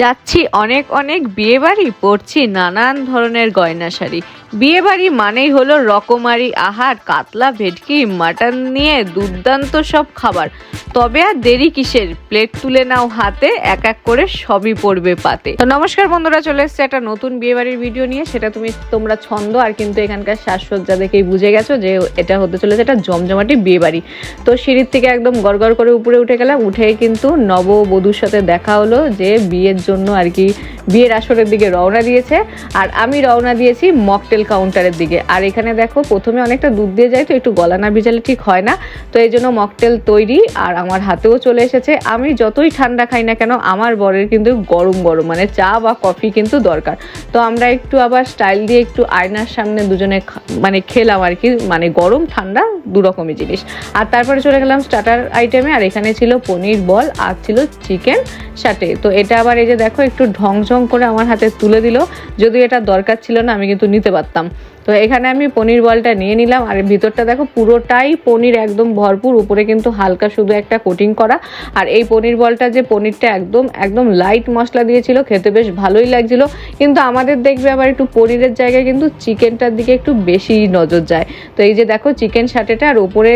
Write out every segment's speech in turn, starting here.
যাচ্ছি অনেক অনেক বিয়ে বাড়ি পরছি নানান ধরনের গয়না শাড়ি। বিয়ে বাড়ি মানেই হলো রকমারি আহার, কাতলা, ভেটকি, মাটন নিয়ে দুর্দান্ত সব খাবার। তবে আর দেরি কিসের? প্লেট তুলে নাও হাতে, এক এক করে সবই পড়বে পাতে। তো নমস্কার বন্ধুরা, চলে এসছে একটা নতুন বিয়ে বাড়ির ভিডিও নিয়ে। সেটা তুমি তোমরা ছন্দ আর কিন্তু এখানকার সাজসজ্জা দেখেই বুঝে গেছো যে এটা হতে চলেছে একটা জমজমাটি বিয়ে বাড়ি তো সিঁড়ির থেকে একদম গড়গড় করে উপরে উঠে গেলাম। উঠে কিন্তু নববধূর সাথে দেখা হলো যে বিয়ের জন্য আর কি বিয়ের আসরের দিকে রওনা দিয়েছে। আর আমি রওনা দিয়েছি মকটেল কাউন্টারের দিকে। আর এখানে দেখো প্রথমে অনেকটা দুধ দিয়ে যায়, তো একটু গলা না ভিজালে ঠিক হয় না। তো এই জন্য মকটেল তৈরি আর আমার হাতেও চলে এসেছে। আমি যতই ঠান্ডা খাই না কেন, আমার বরের কিন্তু গরম গরম মানে চা বা কফি কিন্তু দরকার। তো আমরা একটু আবার স্টাইল দিয়ে একটু আয়নার সামনে দুজনে মানে খেলাম আর কি মানে গরম, ঠান্ডা দু রকমই জিনিস। আর তারপরে চলে গেলাম স্টার্টার আইটেমে আর এখানে ছিল পনির বল, আর ছিল চিকেন সাটে তো এটা আবার এই যে দেখো, একটু ঢং ঝং করে আমার হাতে তুলে দিল। যদি এটা দরকার ছিল না, আমি কিন্তু নিতে পারতাম। তো এখানে আমি পনির বলটা নিয়ে নিলাম, আর ভিতরটা দেখো, পুরোটাই পনির একদম ভরপুর, উপরে কিন্তু হালকা শুধু একটা কোটিং করা। আর এই পনির বলটা যে পনিরটা একদম একদম লাইট মশলা দিয়েছিল, খেতে বেশ ভালোই লাগছিল। কিন্তু আমাদের দেখবে আবার একটু পনিরের জায়গায় কিন্তু চিকেনটার দিকে একটু বেশি নজর যায়। তো এই যে দেখো, চিকেন সাটেটা, আর উপরে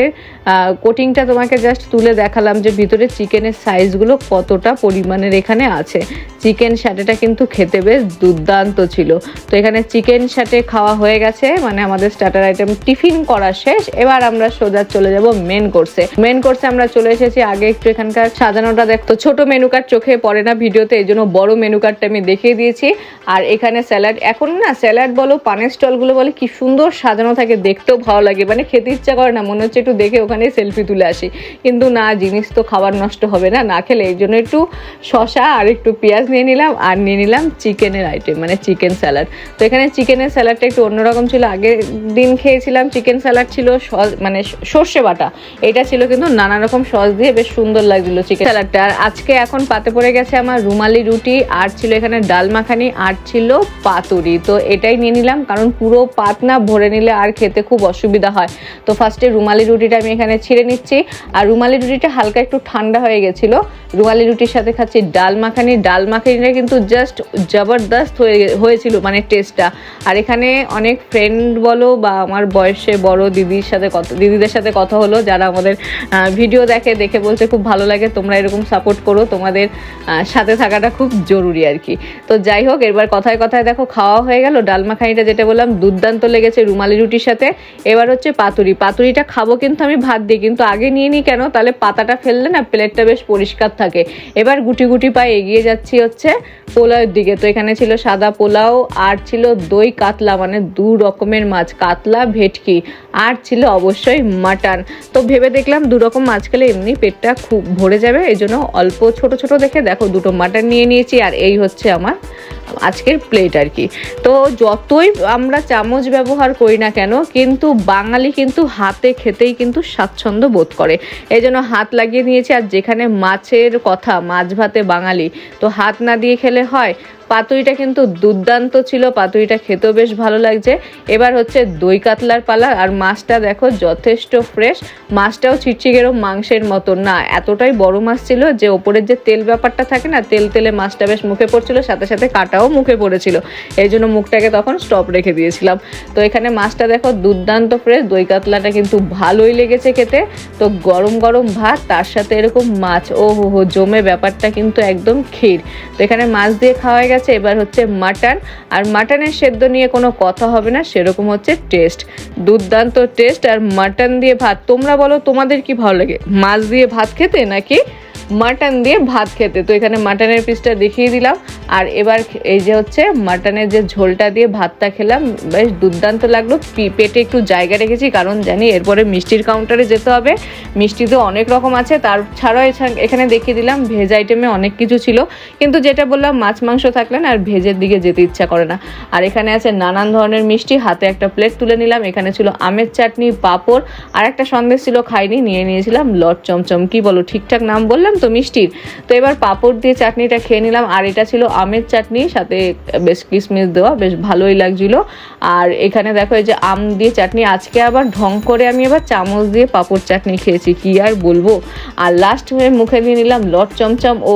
কোটিংটা তোমাকে জাস্ট তুলে দেখালাম যে ভিতরে চিকেনের সাইজগুলো কতটা পরিমাণের এখানে আছে। চিকেন সাটেটা কিন্তু খেতে বেশ দুর্দান্ত ছিল। তো এখানে চিকেন সাটে খাওয়া হয়ে গেছে মানে আমাদের স্টার্টার আইটেম টিফিন করা শেষ। এবার আমরা সোজা চলে যাব মেন কোর্সে মেন কোর্সে আমরা চলে এসেছি, আগে একটু এখানকার সাজানোটা দেখতো ছোট মেনু কার্ড চোখে পড়ে না ভিডিওতে, এই জন্য বড় মেনু কার্ডটা আমি দেখিয়ে দিয়েছি। আর এখানে স্যালাড এখন না স্যালাড বলো, পানের স্টলগুলো বলে, কি সুন্দর সাজানো থাকে, দেখতেও ভালো লাগে। মানে খেতে ইচ্ছা করে না, মনে হচ্ছে একটু দেখে ওখানে সেলফি তুলে আসি। কিন্তু না, জিনিস তো খাবার নষ্ট হবে না না খেলে এই জন্য একটু শশা আর একটু পেঁয়াজ নিয়ে নিলাম আর নিয়ে নিলাম চিকেনের আইটেম মানে চিকেন স্যালাড তো এখানে চিকেনের স্যালাডটা একটু অন্যরকম ছিল। আগের দিন খেয়েছিলাম চিকেন স্যালাড ছিল সস- মানে সর্ষে বাটা। এটা ছিল কিন্তু নানা রকম সস দিয়ে বেশ সুন্দর লাগছিল চিকেন স্যালাডটা আর আজকে এখন পাতে পড়ে গেছে আমার রুমালি রুটি, আর ছিল এখানে ডাল মাখানি, আর ছিল পাতুরি। তো এটাই নিয়ে নিলাম, কারণ পুরো পাত না ভরে নিলে আর খেতে খুব অসুবিধা হয়। তো ফার্স্টে রুমালি রুটিটা আমি এখানে ছিঁড়ে নিচ্ছি। আর রুমালি রুটিটা হালকা একটু ঠান্ডা হয়ে গেছিল। রুমালি রুটির সাথে খাচ্ছি ডাল মাখানি। ডাল মাখানিটা কিন্তু জাস্ট জবরদস্ত হয়ে হয়েছিল মানে টেস্টটা আর এখানে অনেক ফ্রেন্ড বলো বা আমার বয়সে বড় দিদির সাথে কথা দিদিদের সাথে কথা হলো, যারা আমাদের ভিডিও দেখে দেখে বলছে খুব ভালো লাগে, তোমরা এরকম সাপোর্ট করো, তোমাদের সাথে থাকাটা খুব জরুরি আর কি। তো যাই হোক এবার কথায় কথায় দেখো খাওয়া হয়ে গেল, ডাল মাখানিটা যেটা বললাম, দুর্দান্ত লেগেছে রুমালি রুটির সাথে। এবার হচ্ছে পাতুরি। পাতুরিটা খাব কিন্তু আমি ভাত দিই কিন্তু আগে নিয়ে নিই কেন? তাহলে পাতাটা ফেললে না প্লেটটা বেশ পরিষ্কার থাকে। এবার গুটি গুটি পায়ে এগিয়ে যাচ্ছি হচ্ছে পোলাওয়ের দিকে। তো এখানে ছিল সাদা পোলাও, আর ছিল দই কাতলা মানে দু রকমের মাছ, কাতলা, ভেটকি। আর ছিল অবশ্যই মাটন। তো ভেবে দেখলাম দু রকম মাছ খেলে এমনি পেটটা খুব ভরে যাবে, এই জন্য অল্প ছোট ছোট দেখে দেখো দুটো মাটন নিয়ে নিয়েছি, আর এই হচ্ছে আমার আজকের প্লেট আর কি। তো যতই আমরা চামচ ব্যবহার করি না কেন, কিন্তু বাঙালি কিন্তু হাতে খেতেই কিন্তু স্বাচ্ছন্দ্য বোধ করে। এই জন্য হাত লাগিয়ে নিয়েছি, আর যেখানে মাছের কথা, মাছ ভাতে বাঙালি, তো হাত না দিয়ে খেলে হয় পাতুরিটা কিন্তু দুর্দান্ত ছিল, পাতুরিটা খেতেও বেশ ভালো লাগছে। এবার হচ্ছে দই কাতলার পালা, আর মাছটা দেখো যথেষ্ট ফ্রেশ মাছটাও চিটচিকেরও মাংসের মতো না, এতটাই বড় মাছ ছিল যে ওপরের যে তেল ব্যাপারটা থাকে না, তেল তেলে মাছটা বেশ মুখে পড়ছিল, সাথে সাথে কাটাও মুখে পড়েছিল। এই জন্য মুখটাকে তখন স্টপ রেখে দিয়েছিলাম। তো এখানে মাছটা দেখো দুর্দান্ত ফ্রেশ দই কাতলাটা কিন্তু ভালোই লেগেছে খেতে। তো গরম গরম ভাত, তার সাথে এরকম মাছ ও হো হো জমে ব্যাপারটা কিন্তু একদম ক্ষীর। তো এখানে মাছ দিয়ে খাওয়া হয়ে গেছে এবার হচ্ছে মাটন। আর মাটনের সেদ্ধ নিয়ে কোনো কথা হবে না, সেরকম হচ্ছে টেস্ট। দুর্দান্ত টেস্ট। আর মাটন দিয়ে ভাত, তোমরা বলো তোমাদের কি ভালো লাগে? মাছ দিয়ে ভাত খেতে নাকি মাটন দিয়ে ভাত খেতে? তো এখানে মাটনের পিসটা দেখিয়ে দিলাম। আর এবার এই যে হচ্ছে মাটনের যে ঝোলটা দিয়ে ভাতটা খেলাম, বেশ দুর্দান্ত লাগল। পেটে একটু জায়গা রেখেছি, কারণ জানি এরপরে মিষ্টির কাউন্টারে যেতে হবে। মিষ্টি তো অনেক রকম আছে, তার ছাড়াও এখানে দেখিয়ে দিলাম ভেজ আইটেমে অনেক কিছু ছিল। কিন্তু যেটা বললাম, মাছ, মাংস থাকলে না আর ভেজের দিকে যেতে ইচ্ছা করে না। আর এখানে আছে নানান ধরনের মিষ্টি, হাতে একটা প্লেট তুলে নিলাম, এখানে ছিল আমের চাটনি, পাঁপড়। আর একটা সন্দেশ ছিল, খাইনি, নিয়ে নিয়েছিলাম লট চমচম, কি বলো, ঠিকঠাক নাম বললাম তো মিষ্টির। তো এবার পাঁপড় দিয়ে চাটনিটা খেয়ে নিলাম, আর এটা ছিল আমের চাটনি, সাথে বেশ কিশমিশ দেওয়া, বেশ ভালোই লাগছিল। আর এখানে দেখো এই যে আম দিয়ে চাটনি, আজকে আবার ঢং করে আমি আবার চামচ দিয়ে পাঁপড় চাটনি খেয়েছি, কি আর বলব? আর লাস্ট হয়ে মুখে দিয়ে নিলাম লট চমচম, ও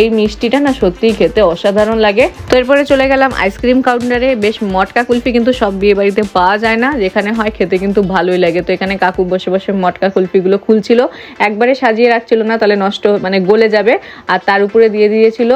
এই মিষ্টিটা না সত্যিই খেতে অসাধারণ লাগে। তো এরপরে চলে গেলাম আইসক্রিম কাউন্টারে বেশ মটকা কুলফি কিন্তু সব বিয়ে বাড়িতে পাওয়া যায় না, যেখানে হয় খেতে কিন্তু ভালোই লাগে। তো এখানে কাকু বসে বসে মটকা কুলফিগুলো খুলছিল, একবারে সাজিয়ে রাখছিল না, তাহলে নষ্ট মানে গলে যাবে। আর তার উপরে দিয়ে দিয়েছিল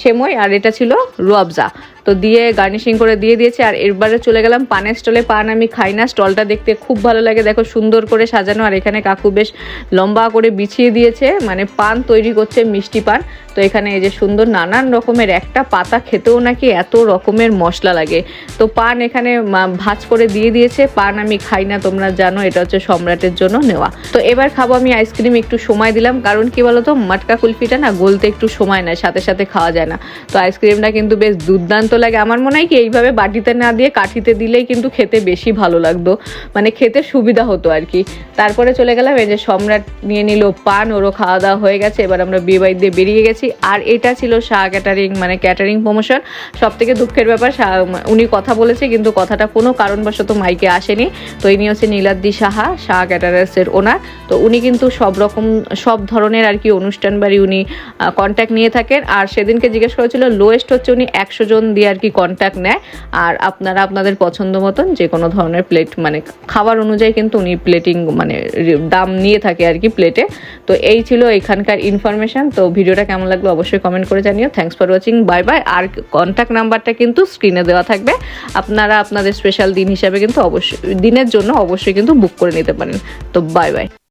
সেমই আর এটা ছিল রুয়াবজা। তো দিয়ে গার্নিশিং করে দিয়ে দিয়েছে, আর এরবারে চলে গেলাম পানের স্টলে। পান আমি খাই না, স্টলটা দেখতে খুব ভালো লাগে। দেখো, সুন্দর করে সাজানো, আর এখানে কাকু বেশ লম্বা করে বিছিয়ে দিয়েছে। মানে পান তৈরি করছে মিষ্টি পান। তো এখানে এই যে সুন্দর নানান রকমের, একটা পাতা খেতেও নাকি এত রকমের মশলা লাগে। তো পান এখানে ভাঁজ করে দিয়ে দিয়েছে। পান আমি খাই না, তোমরা জানো, এটা হচ্ছে সম্রাটের জন্য নেওয়া। তো এবার খাব আমি আইসক্রিম, একটু সময় দিলাম। কারণ কি বলতো, মাটকা কুলফিটা না গলতে একটু সময় নেয়, সাথে সাথে খাওয়া যায় না। তো আইসক্রিমটা কিন্তু বেশ দুর্দান্ত লাগে। আমার মনে হয় কি, এইভাবে বাটিতে না দিয়ে কাঠিতে দিলেই কিন্তু খেতে বেশি ভালো লাগতো। মানে খেতে সুবিধা হতো আর কি। তারপরে চলে গেলাম, এই যে সম্রাট নিয়ে নিল পান, ওরও খাওয়া দাওয়া হয়ে গেছে। এবার আমরা বিয়ে বাড়ি দিয়ে বেরিয়ে গেছি। আর এটা ছিল শাহ ক্যাটারিং মানে ক্যাটারিং প্রমোশন সব থেকে দুঃখের ব্যাপার উনি কথা বলেছে, কিন্তু কথাটা কোনো কারণবশত মাইকে আসেনি। তো ইনি হচ্ছে নীলাদ্রি সাহা, শাহ ক্যাটারার্সের ওনার। তো উনি কিন্তু সব রকম, সব ধরনের আর কি অনুষ্ঠান বাড়ি উনি কন্ট্যাক্ট নিয়ে থাকেন। আর সেদিনকে জিজ্ঞেস করেছিল লোয়েস্ট হচ্ছে উনি একশো জন দিয়ে আর কি কন্ট্যাক্ট নেয়। আর আপনারা আপনাদের পছন্দ মতন যে কোনো ধরনের প্লেট মানে খাবার অনুযায়ী কিন্তু উনি প্লেটিং মানে দাম নিয়ে থাকে আর কি প্লেটে তো এই ছিল এখানকার ইনফরমেশন তো ভিডিওটা কেমন লাগল অবশ্যই কমেন্ট করে জানিও। Thanks for watching bye bye R contact নাম্বারটা কিন্তু স্ক্রিনে দেওয়া থাকবে। আপনারা আপনাদের স্পেশাল দিন হিসাবে কিন্তু অবশ্যই, দিনের জন্য অবশ্যই কিন্তু বুক করে নিতে পারেন। তো বাই বাই